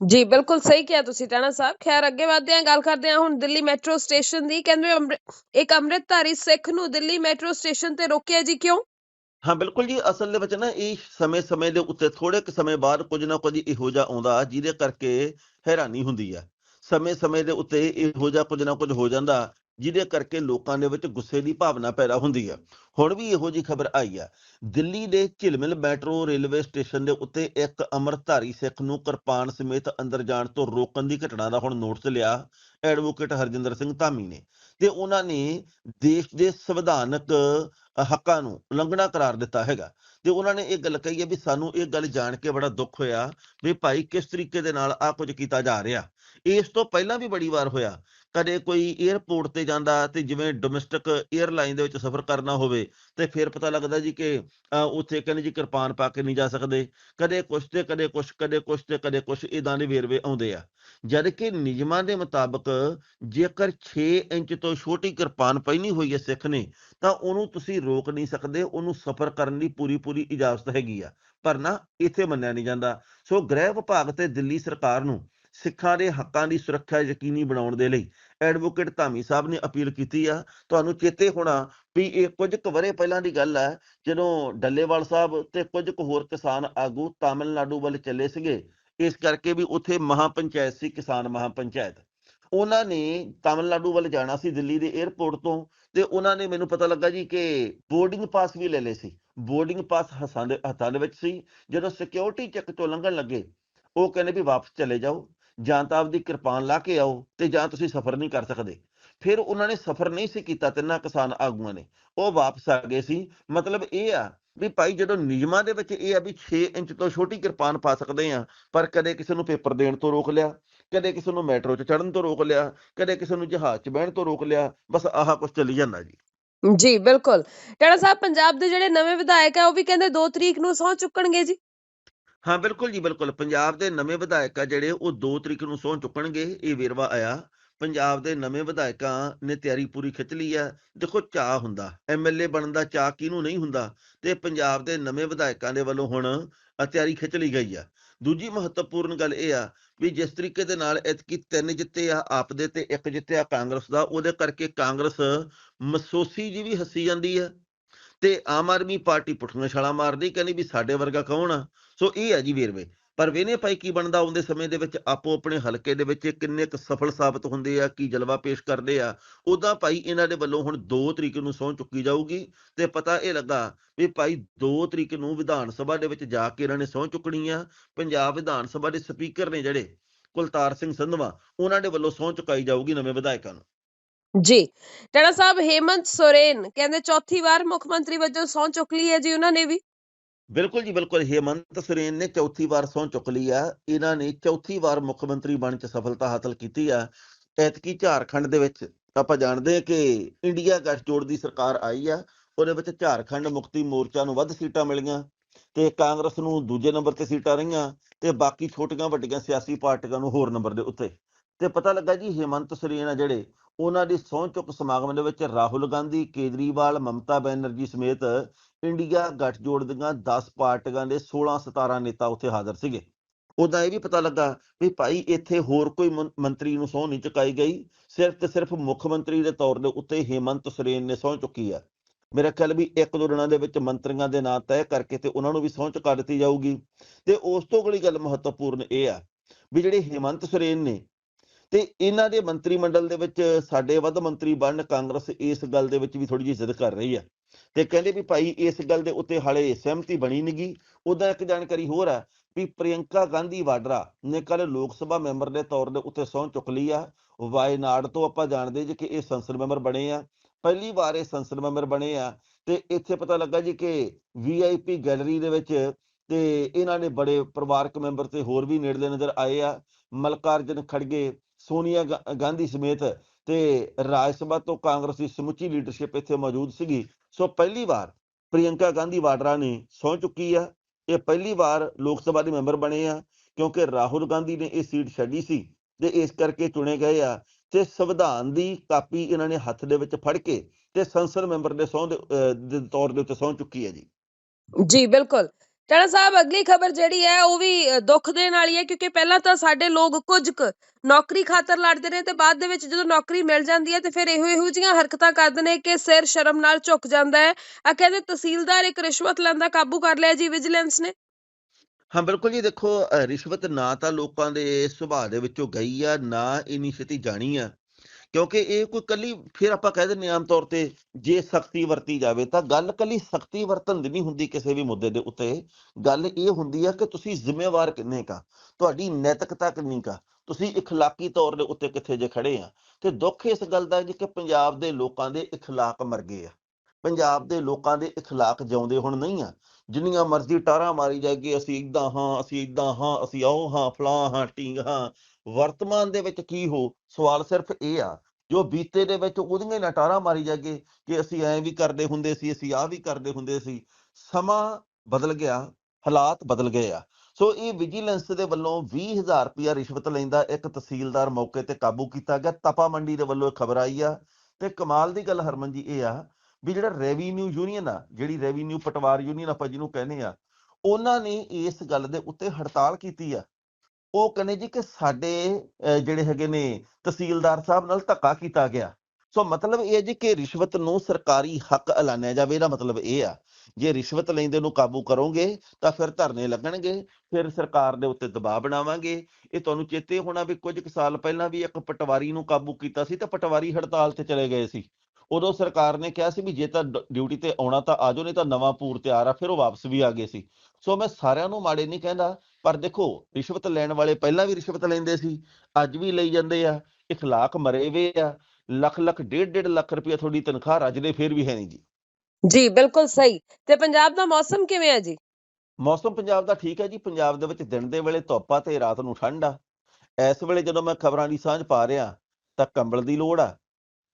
ਜੀ ਬਿਲਕੁਲ ਸਹੀ ਕਿਹਾ ਤੁਸੀਂ ਟਾਣਾ ਸਾਹਿਬ। ਖੈਰ ਅੱਗੇ ਵਧਦੇ ਹਾਂ ਗੱਲ ਕਰਦੇ ਹਾਂ ਹੁਣ ਦਿੱਲੀ ਮੈਟਰੋ ਸਟੇਸ਼ਨ ਦੀ। ਕਹਿੰਦੇ ਇੱਕ ਅੰਮ੍ਰਿਤਧਾਰੀ ਸਿੱਖ ਨੂੰ ਦਿੱਲੀ ਮੈਟਰੋ ਸਟੇਸ਼ਨ ਤੇ ਰੋਕਿਆ ਜੀ ਕਿਉਂ? ਹਾਂ ਬਿਲਕੁਲ ਜੀ ਅਸਲ ਦੇ ਵਿੱਚ ਨਾ ਇਹ ਸਮੇਂ-ਸਮੇਂ ਦੇ ਉੱਤੇ ਥੋੜੇ ਕੁ ਸਮੇਂ ਬਾਅਦ ਕੁਝ ਨਾ ਕੁਝ ਇਹੋ ਜਿਹਾ ਆਉਂਦਾ ਜਿਹਦੇ ਕਰਕੇ ਹੈਰਾਨੀ ਹੁੰਦੀ ਆ। ਸਮੇਂ-ਸਮੇਂ ਦੇ ਉੱਤੇ ਇਹੋ ਜਿਹਾ ਕੁਝ ਨਾ ਕੁਝ ਹੋ ਜਾਂਦਾ ਜਿਹਦੇ ਕਰਕੇ ਲੋਕਾਂ ਦੇ ਵਿੱਚ ਗੁੱਸੇ ਦੀ ਭਾਵਨਾ ਪੈਦਾ ਹੁੰਦੀ ਹੈ ਹੁਣ ਵੀ ਇਹੋ ਜੀ ਖਬਰ ਆਈ ਹੈ ਦਿੱਲੀ ਦੇ ਝਿਲਮਿਲ ਮੈਟਰੋ ਰੇਲਵੇ ਸਟੇਸ਼ਨ ਦੇ ਉੱਤੇ ਇੱਕ ਅਮਰਧਾਰੀ ਸਿੱਖ ਨੂੰ ਕਿਰਪਾਨ ਸਮੇਤ ਅੰਦਰ ਜਾਣ ਤੋਂ ਰੋਕਣ ਦੀ ਘਟਨਾ ਦਾ ਹੁਣ ਨੋਟਿਸ ਲਿਆ ਐਡਵੋਕੇਟ ਹਰਜਿੰਦਰ ਸਿੰਘ ਧਾਮੀ ਨੇ। ਤੇ ਉਹਨਾਂ ਨੇ ਦੇਸ਼ ਦੇ ਸੰਵਿਧਾਨਕ ਹੱਕਾਂ ਨੂੰ ਉਲੰਘਣਾ ਕਰਾਰ ਦਿੱਤਾ ਹੈਗਾ। ਤੇ ਉਹਨਾਂ ਨੇ ਇਹ ਗੱਲ ਕਹੀ ਹੈ ਵੀ ਸਾਨੂੰ ਇਹ ਗੱਲ ਜਾਣ ਕੇ ਬੜਾ ਦੁੱਖ ਹੋਇਆ ਵੀ ਭਾਈ ਕਿਸ ਤਰੀਕੇ ਦੇ ਨਾਲ ਆ ਕੁਝ ਕੀਤਾ ਜਾ ਰਿਹਾ। ਇਸ ਤੋਂ ਪਹਿਲਾਂ ਵੀ ਬੜੀ ਵਾਰ ਹੋਇਆ ਕਦੇ ਕੋਈ 에ਅਰਪੋਰਟ ਤੇ ਜਾਂਦਾ ਤੇ ਜਿਵੇਂ ਡੋਮੈਸਟਿਕ 에ਅਰਲਾਈਨ ਦੇ ਵਿੱਚ ਸਫ਼ਰ ਕਰਨਾ ਹੋਵੇ ਤੇ ਫਿਰ ਪਤਾ ਲੱਗਦਾ ਜੀ ਕਿ ਉੱਥੇ ਕਹਿੰਦੇ ਜੀ ਕਿਰਪਾਨ ਪਾ ਕੇ ਨਹੀਂ ਜਾ ਸਕਦੇ। ਕਦੇ ਕੁਛ ਤੇ ਕਦੇ ਕੁਛ ਕਦੇ ਕੁਛ ਤੇ ਕਦੇ ਕੁਛ ਇਦਾਂ ਦੇ ਵੇਰਵੇ ਆਉਂਦੇ ਆ। ਜਦ ਕਿ ਨਿਯਮਾਂ ਦੇ ਮੁਤਾਬਕ ਜੇਕਰ 6 ਇੰਚ ਤੋਂ ਛੋਟੀ ਕਿਰਪਾਨ ਪਹਿਨੀ ਹੋਈ ਹੈ ਸਿੱਖ ਨੇ, ਤਾਂ ਉਹਨੂੰ ਤੁਸੀਂ ਰੋਕ ਨਹੀਂ ਸਕਦੇ, ਉਹਨੂੰ ਸਫ਼ਰ ਕਰਨ ਦੀ ਪੂਰੀ ਪੂਰੀ ਇਜਾਜ਼ਤ ਹੈਗੀ ਆ। ਪਰ ਨਾ, ਇੱਥੇ ਮੰਨਿਆ ਨਹੀਂ ਜਾਂਦਾ। ਸੋ ਗ੍ਰਹਿ ਵਿਭਾਗ ਤੇ ਦਿੱਲੀ ਸਰਕਾਰ ਨੂੰ ਸਿੱਖਾਂ ਦੇ ਹੱਕਾਂ ਦੀ ਸੁਰੱਖਿਆ ਯਕੀਨੀ ਬਣਾਉਣ ਦੇ ਲਈ ਐਡਵੋਕੇਟ ਧਾਮੀ ਸਾਹਿਬ ਨੇ ਅਪੀਲ ਕੀਤੀ ਆ। ਤੁਹਾਨੂੰ ਚੇਤੇ ਹੋਣਾ ਵੀ ਇਹ ਕੁਝ ਕੁ ਵਰੇ ਪਹਿਲਾਂ ਦੀ ਗੱਲ ਹੈ ਜਦੋਂ ਡੱਲੇਵਾਲ ਸਾਹਿਬ ਤੇ ਕੁਝ ਕੁ ਹੋਰ ਕਿਸਾਨ ਆਗੂ ਤਾਮਿਲਨਾਡੂ ਵੱਲ ਚੱਲੇ ਸੀਗੇ। ਇਸ ਕਰਕੇ ਵੀ ਉੱਥੇ ਮਹਾਪੰਚਾਇਤ ਸੀ, ਕਿਸਾਨ ਮਹਾਪੰਚਾਇਤ। ਉਹਨਾਂ ਨੇ ਤਾਮਿਲਨਾਡੂ ਵੱਲ ਜਾਣਾ ਸੀ, ਦਿੱਲੀ ਦੇ 에ਅਰਪੋਰਟ ਤੋਂ ਤੇ ਉਹਨਾਂ ਨੇ ਮੈਨੂੰ ਪਤਾ ਲੱਗਾ ਜੀ ਕਿ ਬੋਰਡਿੰਗ ਪਾਸ ਵੀ ਲੈ ਲਏ ਸੀ। ਬੋਰਡਿੰਗ ਪਾਸ ਹੱਥਾਂ ਦੇ ਹੱਥਾਂ ਦੇ ਵਿੱਚ ਸੀ। ਜਦੋਂ ਸਿਕਿਉਰਿਟੀ ਚੈੱਕ ਤੋਂ ਲੰਘਣ ਲੱਗੇ, ਉਹ ਕਹਿੰਦੇ ਵੀ ਵਾਪਸ ਚਲੇ ਜਾਓ। ਜਾਂ ਤਾਂ ਆਪਦੀ ਕਿਰਪਾਨ ਲਾ ਕੇ ਆਓ ਤੇ ਜਾਂ ਤੁਸੀਂ ਸਫ਼ਰ ਨਹੀਂ ਕਰ ਸਕਦੇ। ਫਿਰ ਉਹਨਾਂ ਨੇ ਸਫ਼ਰ ਨਹੀਂ ਸੀ ਕੀਤਾ ਤਿੰਨਾਂ ਕਿਸਾਨ ਆਗੂਆਂ ਨੇ। ਉਹ ਵਾਪਸ ਆ ਗਏ ਸੀ। ਮਤਲਬ ਇਹ ਆ ਵੀ ਭਾਈ ਜਦੋਂ ਨਿਯਮਾਂ ਦੇ ਵਿੱਚ ਇਹ ਆ ਵੀ 6 ਇੰਚ ਤੋਂ ਛੋਟੀ ਕਿਰਪਾਨ ਪਾ ਸਕਦੇ ਆ ਪਰ ਕਦੇ ਕਿਸੇ ਨੂੰ ਪੇਪਰ ਦੇਣ ਤੋਂ ਰੋਕ ਲਿਆ, ਕਦੇ ਕਿਸੇ ਨੂੰ ਮੈਟਰੋ 'ਚ ਚੜਨ ਤੋਂ ਰੋਕ ਲਿਆ, ਕਦੇ ਕਿਸੇ ਨੂੰ ਜਹਾਜ਼ 'ਚ ਬਹਿਣ ਤੋਂ ਰੋਕ ਲਿਆ, ਬਸ ਆਹ ਕੁਝ ਚੱਲੀ ਜਾਂਦਾ ਜੀ। ਜੀ, ਬਿਲਕੁਲ। ਟਾਣਾ ਸਾਹਿਬ, ਪੰਜਾਬ ਦੇ ਜਿਹੜੇ ਨਵੇਂ ਵਿਧਾਇਕ ਆ, ਉਹ ਵੀ ਕਹਿੰਦੇ 2 ਤਰੀਕ ਨੂੰ ਸਹੁੰ ਚੁੱਕਣਗੇ ਜੀ। ਹਾਂ, ਬਿਲਕੁਲ ਜੀ, ਬਿਲਕੁਲ। ਪੰਜਾਬ ਦੇ ਨਵੇਂ ਵਿਧਾਇਕ ਆ ਜਿਹੜੇ ਉਹ 2 ਤਰੀਕ ਨੂੰ ਸਹੁੰ ਚੁੱਕਣਗੇ, ਇਹ ਵੇਰਵਾ ਆਇਆ। ਪੰਜਾਬ ਦੇ ਨਵੇਂ ਵਿਧਾਇਕਾਂ ਨੇ ਤਿਆਰੀ ਪੂਰੀ ਖਿੱਚ ਲਈ ਆ। ਦੇਖੋ ਚਾਹ ਹੁੰਦਾ। ਐਮਐਲਏ ਬਣਨ ਦਾ ਚਾਹ ਕਿਹਨੂੰ ਨਹੀਂ ਹੁੰਦਾ? ਤੇ ਪੰਜਾਬ ਦੇ ਨਵੇਂ ਵਿਧਾਇਕਾਂ ਦੇ ਵੱਲੋਂ ਹੁਣ ਤਿਆਰੀ ਖਿੱਚ ਲਈ ਗਈ ਆ। ਦੂਜੀ ਮਹੱਤਵਪੂਰਨ ਗੱਲ ਇਹ ਆ ਵੀ ਜਿਸ ਤਰੀਕੇ ਦੇ ਨਾਲ ਇਤਕੀ ਤਿੰਨ ਜਿੱਤੇ ਆ, ਆਪ ਦੇ ਤੇ ਇੱਕ ਜਿੱਤਿਆ ਕਾਂਗਰਸ ਦਾ, ਉਹਦੇ ਕਰਕੇ ਕਾਂਗਰਸ ਮਸੋਸੀ ਜੀ ਵੀ ਹੱਸੀ ਜਾਂਦੀ ਆ। ਤੇ ਆਮ ਆਦਮੀ ਪਾਰਟੀ ਪੁੱਠੀਆਂ ਛਾਲਾਂ ਮਾਰਦੀ, ਕਹਿੰਦੀ ਵੀ ਸਾਡੇ ਵਰਗਾ ਕੌਣ ਆ? ਸੋ ਇਹ ਹੈ ਜੀ ਵੇਰਵੇ। ਪਰ ਵੇਨੇ ਭਾਈ ਕੀ ਬਣਦਾ, ਆਉਂਦੇ ਸਮੇਂ ਦੇ ਵਿੱਚ ਆਪੋ ਆਪਣੇ ਹਲਕੇ ਦੇ ਵਿੱਚ ਕਿੰਨੇ ਕੁ ਸਫਲ ਸਾਬਤ ਹੁੰਦੇ ਆ, ਕੀ ਜਲਵਾ ਪੇਸ਼ ਕਰਦੇ ਆ। ਉਦਾਂ ਭਾਈ ਇਹਨਾਂ ਦੇ ਵੱਲੋਂ ਹੁਣ 2 ਤਰੀਕ ਨੂੰ ਸਹੁੰ ਚੁੱਕੀ ਜਾਊਗੀ ਤੇ ਪਤਾ ਇਹ ਲੱਗਾ ਵੀ ਭਾਈ 2 ਤਰੀਕ ਨੂੰ ਵਿਧਾਨ ਸਭਾ ਦੇ ਵਿੱਚ ਜਾ ਕੇ ਇਹਨਾਂ ਨੇ ਸਹੁੰ ਚੁੱਕਣੀ ਆ। ਪੰਜਾਬ ਵਿਧਾਨ ਸਭਾ ਦੇ ਸਪੀਕਰ ਨੇ ਜਿਹੜੇ, ਕੁਲਤਾਰ ਸਿੰਘ ਸੰਧਵਾ, ਉਹਨਾਂ ਦੇ ਵੱਲੋਂ ਸਹੁੰ ਚੁਕਾਈ ਜਾਊਗੀ ਨਵੇਂ ਵਿਧਾਇਕਾਂ ਨੂੰ। ਜੀ ਟਾਣਾ ਸਾਹਿਬ ਹੇਮੰਤ ਸੋਰੇਨ ਕਹਿੰਦੇ ਚੌਥੀ ਵਾਰ ਮੁੱਖ ਮੰਤਰੀ ਵਜੋਂ ਸਹੁੰ ਚੁੱਕ ਲਈ ਹੈ ਜੀ ਉਹਨਾਂ ਨੇ ਵੀ। ਬਿਲਕੁਲ ਜੀ, ਬਿਲਕੁਲ। ਹੇਮੰਤ ਸੋਰੇਨ ਨੇ ਚੌਥੀ ਵਾਰ ਸਹੁੰ ਚੁੱਕ ਲਈ ਆ। ਇਹਨਾਂ ਨੇ ਚੌਥੀ ਵਾਰ ਮੁੱਖ ਮੰਤਰੀ ਬਣ ਚ ਸਫਲਤਾ ਹਾਸਲ ਕੀਤੀ ਆ। ਐਤਕੀ ਝਾਰਖੰਡ ਦੇ ਵਿੱਚ ਆਪਾਂ ਜਾਣਦੇ ਹਾਂ ਕਿ ਇੰਡੀਆ ਗੱਠਜੋੜ ਦੀ ਸਰਕਾਰ ਆਈ ਆ। ਉਹਦੇ ਵਿੱਚ ਝਾਰਖੰਡ ਮੁਕਤੀ ਮੋਰਚਾ ਨੂੰ ਵੱਧ ਸੀਟਾਂ ਮਿਲੀਆਂ ਤੇ ਕਾਂਗਰਸ ਨੂੰ ਦੂਜੇ ਨੰਬਰ ਤੇ ਸੀਟਾਂ ਰਹੀਆਂ ਤੇ ਬਾਕੀ ਛੋਟੀਆਂ ਵੱਡੀਆਂ ਸਿਆਸੀ ਪਾਰਟੀਆਂ ਨੂੰ ਹੋਰ ਨੰਬਰ ਦੇ ਉੱਤੇ। ਤੇ ਪਤਾ ਲੱਗਾ ਜੀ, ਹੇਮੰਤ ਸੋਰੇਨ ਆ ਜਿਹੜੇ ਉਹਨਾਂ ਦੀ ਸਹੁੰ ਚੁੱਕ ਸਮਾਗਮ ਦੇ ਵਿੱਚ ਰਾਹੁਲ ਗਾਂਧੀ, ਕੇਜਰੀਵਾਲ, ਮਮਤਾ ਬੈਨਰਜੀ ਸਮੇਤ ਇੰਡੀਆ ਗੱਠਜੋੜ ਦੀਆਂ 10 ਪਾਰਟੀਆਂ ਦੇ 16 17 ਨੇਤਾ ਉੱਥੇ ਹਾਜ਼ਰ ਸੀਗੇ। ਉਦਾਂ ਇਹ ਵੀ ਪਤਾ ਲੱਗਾ ਵੀ ਭਾਈ ਇੱਥੇ ਹੋਰ ਕੋਈ ਮੰ- ਮੰਤਰੀ ਨੂੰ ਸਹੁੰ ਨਹੀਂ ਚੁਕਾਈ ਗਈ, ਸਿਰਫ ਤੇ ਸਿਰਫ ਮੁੱਖ ਮੰਤਰੀ ਦੇ ਤੌਰ ਦੇ ਉੱਤੇ ਹੇਮੰਤ ਸੋਰੇਨ ਨੇ ਸਹੁੰ ਚੁੱਕੀ ਆ। ਮੇਰਾ ਖਿਆਲ ਵੀ ਇੱਕ ਦੋ ਦਿਨਾਂ ਦੇ ਵਿੱਚ ਮੰਤਰੀਆਂ ਦੇ ਨਾਂ ਤੈਅ ਕਰਕੇ ਤੇ ਉਹਨਾਂ ਨੂੰ ਵੀ ਸਹੁੰ ਚੁਕਾ ਦਿੱਤੀ ਜਾਊਗੀ। ਤੇ ਉਸ ਤੋਂ ਅਗਲੀ ਗੱਲ ਮਹੱਤਵਪੂਰਨ ਇਹ ਆ ਵੀ ਜਿਹੜੇ ਹੇਮੰਤ ਸੋਰੇਨ ਨੇ ਤੇ ਇਹਨਾਂ ਦੇ ਮੰਤਰੀ ਮੰਡਲ ਦੇ ਵਿੱਚ ਸਾਡੇ ਵੱਧ ਮੰਤਰੀ ਬਣਨ ਕਾਂਗਰਸ ਇਸ ਗੱਲ ਦੇ ਵਿੱਚ ਵੀ ਥੋੜੀ ਜਿਹੀ ਜ਼ਿੱਦ ਕਰ ਰਹੀ ਆ। ਤੇ ਕਹਿੰਦੇ ਵੀ ਭਾਈ ਇਸ ਗੱਲ ਦੇ ਉੱਤੇ ਹਾਲੇ ਸਹਿਮਤੀ ਬਣੀ ਨਹੀਂਗੀ ਉਹਦਾ ਇੱਕ ਜਾਣਕਾਰੀ ਹੋਰ ਆ ਵੀ ਪ੍ਰਿਯੰਕਾ ਗਾਂਧੀ ਵਾਡਰਾ ਨੇ ਕੱਲ ਲੋਕ ਸਭਾ ਮੈਂਬਰ ਦੇ ਤੌਰ ਦੇ ਉੱਤੇ ਸਹੁੰ ਚੁੱਕ ਲਈ ਆ। ਵਾਇਨਾਡ ਤੋਂ ਆਪਾਂ ਜਾਣਦੇ ਜੀ ਕਿ ਇਹ ਸੰਸਦ ਮੈਂਬਰ ਬਣੇ ਆ। ਪਹਿਲੀ ਵਾਰ ਇਹ ਸੰਸਦ ਮੈਂਬਰ ਬਣੇ ਆ ਤੇ ਇੱਥੇ ਪਤਾ ਲੱਗਾ ਜੀ ਕਿ ਵੀਆਈਪੀ ਗੈਲਰੀ ਦੇ ਵਿੱਚ ਤੇ ਇਹਨਾਂ ਨੇ ਬੜੇ ਪਰਿਵਾਰਕ ਮੈਂਬਰ ਤੇ ਹੋਰ ਵੀ ਨੇੜਲੇ ਨਜ਼ਰ ਆਏ ਆ। ਮਲਕਾਰਜਨ ਖੜਗੇ ਸੋਨੀਆ ਗਾ- ਗਾਂਧੀ ਸਮੇਤ ਤੇ ਰਾਜ ਸਭਾ ਤੋਂ ਕਾਂਗਰਸ ਦੀ ਸਮੁੱਚੀ ਲੀਡਰਸ਼ਿਪ ਇੱਥੇ ਮੌਜੂਦ ਸੀਗੀ। ਸੋ ਪਹਿਲੀ ਵਾਰ ਪ੍ਰਿਯੰਕਾ ਗਾਂਧੀ ਵਾਡਰਾ ਨੇ ਸਹੁੰ ਚੁੱਕੀ ਆ। ਇਹ ਪਹਿਲੀ ਵਾਰ ਲੋਕ ਸਭਾ ਦੇ ਮੈਂਬਰ ਬਣੇ ਆ ਕਿਉਂਕਿ ਰਾਹੁਲ ਗਾਂਧੀ ਨੇ ਇਹ ਸੀਟ ਛੱਡੀ ਸੀ ਤੇ ਇਸ ਕਰਕੇ ਚੁਣੇ ਗਏ ਆ ਤੇ ਸੰਵਿਧਾਨ ਦੀ ਕਾਪੀ ਇਹਨਾਂ ਨੇ ਹੱਥ ਦੇ ਵਿੱਚ ਫੜ ਕੇ ਤੇ ਸੰਸਦ ਮੈਂਬਰ ਦੇ ਸਹੁੰ ਦੇ ਅਹ, ਦੇ ਤੌਰ ਦੇ ਉੱਤੇ ਸਹੁੰ ਚੁੱਕੀ ਹੈ ਜੀ। ਜੀ ਬਿਲਕੁਲ। ਟਾਣਾ ਸਾਹਿਬ, ਅਗਲੀ ਖਬਰ ਜਿਹੜੀ ਹੈ, ਉਹ ਵੀ ਦੁੱਖ ਦੇਣ ਵਾਲੀ ਹੈ, ਕਿਉਂਕਿ ਪਹਿਲਾਂ ਤਾਂ ਸਾਡੇ ਲੋਕ ਕੁਝ ਕੁ ਨੌਕਰੀ ਖਾਤਰ ਲੜਦੇ ਨੇ ਤੇ ਬਾਅਦ ਦੇ ਵਿੱਚ ਜਦੋਂ ਨੌਕਰੀ ਮਿਲ ਜਾਂਦੀ ਹੈ ਤੇ ਫਿਰ ਇਹੋ ਇਹੋ ਜਿਹੀਆਂ ਹਰਕਤਾਂ ਕਰਦੇ ਨੇ ਕਿ ਸਿਰ ਸ਼ਰਮ ਨਾਲ ਝੁਕ ਜਾਂਦਾ ਹੈ। ਆ ਕਹਿੰਦੇ ਤਹਿਸੀਲਦਾਰ ਇੱਕ ਰਿਸ਼ਵਤ ਲੈਂਦਾ ਕਾਬੂ ਕਰ ਲਿਆ ਜੀ, ਵਿਜੀਲੈਂਸ ਨੇ। ਹਾਂ, ਬਿਲਕੁਲ ਜੀ, ਦੇਖੋ ਰਿਸ਼ਵਤ ਨਾ ਤਾਂ ਲੋਕਾਂ ਦੇ ਸੁਭਾਅ ਦੇ ਵਿੱਚੋਂ ਗਈ ਆ, ਨਾ ਇੰਨੀ ਛੇਤੀ ਜਾਣੀ ਆ। ਕਿਉਂਕਿ ਇਹ ਕੋਈ ਕੱਲੀ ਫਿਰ ਆਪਾਂ ਕਹਿ ਦਿੰਦੇ ਹਾਂ ਆਮ ਤੌਰ ਤੇ ਜੇ ਸਖਤੀ ਵਰਤੀ ਜਾਵੇ ਤਾਂ ਗੱਲ ਕੱਲੀ ਸਖਤੀ ਵਰਤਨ ਦੀ ਨਹੀਂ ਹੁੰਦੀ ਕਿਸੇ ਵੀ ਮੁੱਦੇ ਦੇ ਉੱਤੇ ਗੱਲ ਇਹ ਹੁੰਦੀ ਆ ਕਿ ਤੁਸੀਂ ਜ਼ਿੰਮੇਵਾਰ ਕਿੰਨੇ ਕਾ ਤੁਹਾਡੀ ਨੈਤਿਕਤਾ ਕਿੰਨੀ ਕਾ ਤੁਸੀਂ اخلاقی ਤੌਰ ਦੇ ਉੱਤੇ ਕਿੱਥੇ ਜੇ ਖੜੇ ਆ ਤੇ ਦੁੱਖ ਇਸ ਗੱਲ ਦਾ ਜੀ ਕਿ ਪੰਜਾਬ ਦੇ ਲੋਕਾਂ ਦੇ اخلاق ਮਰ ਗਏ ਆ ਪੰਜਾਬ ਦੇ ਲੋਕਾਂ ਦੇ اخلاق ਜਿਉਂਦੇ ਹੁਣ ਨਹੀਂ ਆ ਜਿੰਨੀਆਂ ਮਰਜ਼ੀ ਟਾਰਾਂ ਮਾਰੀ ਜਾਏਗੀ ਅਸੀਂ ਇਦਾਂ ਹਾਂ ਅਸੀਂ ਇਦਾਂ ਹਾਂ ਅਸੀਂ ਉਹ ਹਾਂ ਫਲਾਂ ਹਾਂ ਟੀਂਗ ਹਾਂ ਵਰਤਮਾਨ ਦੇ ਵਿੱਚ ਕੀ ਹੋ ਸਵਾਲ ਸਿਰਫ ਇਹ ਆ ਜੋ ਬੀਤੇ ਦੇ ਵਿੱਚ ਉਹਦੀਆਂ ਹੀ ਨਟਾਰਾਂ ਮਾਰੀ ਜਾਗੇ ਕਿ ਅਸੀਂ ਐਂ ਵੀ ਕਰਦੇ ਹੁੰਦੇ ਸੀ, ਅਸੀਂ ਆਹ ਵੀ ਕਰਦੇ ਹੁੰਦੇ ਸੀ। ਸਮਾਂ ਬਦਲ ਗਿਆ, ਹਾਲਾਤ ਬਦਲ ਗਏ ਆ। ਸੋ ਇਹ ਵਿਜੀਲੈਂਸ ਦੇ ਵੱਲੋਂ 20000 ਰੁਪਇਆ ਰਿਸ਼ਵਤ ਲੈਂਦਾ ਇੱਕ ਤਹਿਸੀਲਦਾਰ ਮੌਕੇ ਤੇ ਕਾਬੂ ਕੀਤਾ ਗਿਆ। ਤਪਾ ਮੰਡੀ ਦੇ ਵੱਲੋਂ ਇਹ ਖਬਰ ਆਈ ਆ। ਤੇ ਕਮਾਲ ਦੀ ਗੱਲ ਹਰਮਨ ਜੀ ਇਹ ਆ ਵੀ ਜਿਹੜਾ ਰੈਵਨਿਊ ਯੂਨੀਅਨ ਆ, ਜਿਹੜੀ ਰੈਵਨਿਊ ਪਟਵਾਰ ਯੂਨੀਅਨ ਆਪਾਂ ਜਿਹਨੂੰ ਕਹਿੰਦੇ ਆ, ਉਹਨਾਂ ਨੇ ਇਸ ਗੱਲ ਦੇ ਉੱਤੇ ਹੜਤਾਲ ਕੀਤੀ ਆ। ਉਹ ਕਹਿੰਦੇ ਜੀ ਕਿ ਸਾਡੇ ਅਹ, ਜਿਹੜੇ ਹੈਗੇ ਨੇ ਤਹਿਸੀਲਦਾਰ ਸਾਹਿਬ ਨਾਲ ਧੱਕਾ ਕੀਤਾ ਗਿਆ। ਸੋ ਮਤਲਬ ਇਹ ਜੀ ਕਿ ਰਿਸ਼ਵਤ ਨੂੰ ਸਰਕਾਰੀ ਹੱਕ ਐਲਾਨਿਆ ਜਾਵੇ ਇਹਦਾ ਮਤਲਬ ਇਹ ਆ ਜੇ ਰਿਸ਼ਵਤ ਲੈਂਦੇ ਨੂੰ ਕਾਬੂ ਕਰੋਗੇ ਤਾਂ ਫਿਰ ਧਰਨੇ ਲੱਗਣਗੇ ਫਿਰ ਸਰਕਾਰ ਦੇ ਉੱਤੇ ਦਬਾਅ ਬਣਾਵਾਂਗੇ। ਇਹ ਤੁਹਾਨੂੰ ਚੇਤੇ ਹੋਣਾ ਵੀ ਕੁਝ ਕੁ ਸਾਲ ਪਹਿਲਾਂ ਵੀ ਇੱਕ ਪਟਵਾਰੀ ਨੂੰ ਕਾਬੂ ਕੀਤਾ ਸੀ ਤੇ ਪਟਵਾਰੀ ਹੜਤਾਲ ਤੇ ਚਲੇ ਗਏ ਸੀ। ਉਦੋਂ ਸਰਕਾਰ ਨੇ ਕਿਹਾ ਸੀ ਵੀ ਜੇ ਤਾਂ ਡਿਊਟੀ ਤੇ ਆਉਣਾ ਤਾਂ ਆਜੋ ਨਹੀਂ ਤਾਂ ਨਵਾਂ ਪੂਰ ਤਿਆਰ ਆ ਫਿਰ ਉਹ ਵਾਪਸ ਵੀ ਆ ਗਏ ਸੀ। ਸੋ ਮੈਂ ਸਾਰਿਆਂ ਨੂੰ ਮਾੜੇ ਨਹੀਂ ਕਹਿੰਦਾ ਪਰ ਦੇਖੋ ਰਿਸ਼ਵਤ ਲੈਣ ਵਾਲੇ ਪਹਿਲਾਂ ਵੀ ਰਿਸ਼ਵਤ ਲੈਂਦੇ ਸੀ ਅੱਜ ਵੀ ਲਈ ਜਾਂਦੇ ਆ ਇਖਲਾਕ ਮਰੇ ਵੇ ਆ ਲੱਖ ਲੱਖ ਡੇਢ ਡੇਢ ਲੱਖ ਰੁਪਇਆ ਤੁਹਾਡੀ ਤਨਖਾਹ ਰੱਜਦੇ ਫਿਰ ਵੀ ਹੈ ਨਹੀਂ ਜੀ। ਜੀ ਬਿਲਕੁਲ ਸਹੀ। ਤੇ ਪੰਜਾਬ ਦਾ ਮੌਸਮ ਕਿਵੇਂ ਹੈ ਜੀ? ਮੌਸਮ ਪੰਜਾਬ ਦਾ ਠੀਕ ਹੈ ਜੀ ਪੰਜਾਬ ਦੇ ਵਿੱਚ ਦਿਨ ਦੇ ਵੇਲੇ ਧੁੱਪ ਆ ਤੇ ਰਾਤ ਨੂੰ ਠੰਡ ਆ। ਇਸ ਵੇਲੇ ਜਦੋਂ ਮੈਂ ਖਬਰਾਂ ਦੀ ਸਾਂਝ ਪਾ ਰਿਹਾ ਤਾਂ ਕੰਬਲ ਦੀ ਲੋੜ ਆ।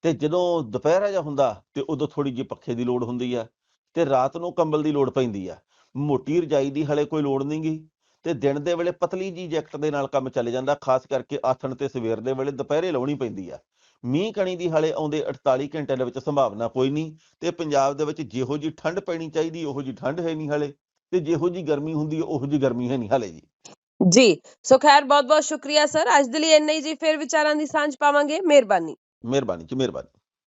ਤੇ ਜਦੋਂ ਦੁਪਹਿਰਾ ਜਿਹਾ ਹੁੰਦਾ ਤੇ ਉਦੋਂ ਥੋੜੀ ਜਿਹੀ ਪੱਖੇ ਦੀ ਲੋੜ ਹੁੰਦੀ ਆ। ਤੇ ਰਾਤ ਨੂੰ ਕੰਬਲ ਦੀ ਲੋੜ ਪੈਂਦੀ ਆ। ਮੋਟੀ ਰਜਾਈ ਦੀ ਹਲੇ ਕੋਈ ਲੋੜ ਨਹੀਂਗੀ ਤੇ ਦਿਨ ਦੇ ਵੇਲੇ ਪਤਲੀ ਜੀ ਜੈਕਟ ਦੇ ਨਾਲ ਕੰਮ ਚੱਲ ਜਾਂਦਾ ਖਾਸ ਕਰਕੇ ਆਥਣ ਤੇ ਸਵੇਰ ਦੇ ਵੇਲੇ ਦੁਪਹਿਰੇ ਲਾਉਣੀ ਪੈਂਦੀ ਆ। ਮੀਂਹ ਕਣੀ ਦੀ ਹਲੇ ਆਉਂਦੇ 48 ਘੰਟਿਆਂ ਦੇ ਵਿੱਚ ਸੰਭਾਵਨਾ ਕੋਈ ਨਹੀਂ ਤੇ ਪੰਜਾਬ ਦੇ ਵਿੱਚ ਜਿਹੋ ਜੀ ਠੰਡ ਪੈਣੀ ਚਾਹੀਦੀ ਉਹੋ ਜੀ ਠੰਡ ਹੈ ਨਹੀਂ ਹਲੇ ਤੇ ਜਿਹੋ ਜੀ ਗਰਮੀ ਹੁੰਦੀ ਹੈ ਉਹੋ ਜੀ ਗਰਮੀ ਹੈ ਨਹੀਂ ਹਲੇ ਜੀ। ਜੀ ਸੋ ਖੈਰ ਬਹੁਤ ਬਹੁਤ ਸ਼ੁਕਰੀਆ ਸਰ। ਅੱਜ ਦੇ ਲਈ ਇੰਨਾ ਹੀ ਜੀ ਫਿਰ ਵਿਚਾਰਾਂ ਦੀ ਸਾਂਝ ਪਾਵਾਂਗੇ। ਮਿਹਰਬਾਨੀ। ਮਿਹਰਬਾਨੀ ਜੀ ਮਿਹਰਬਾਨੀ।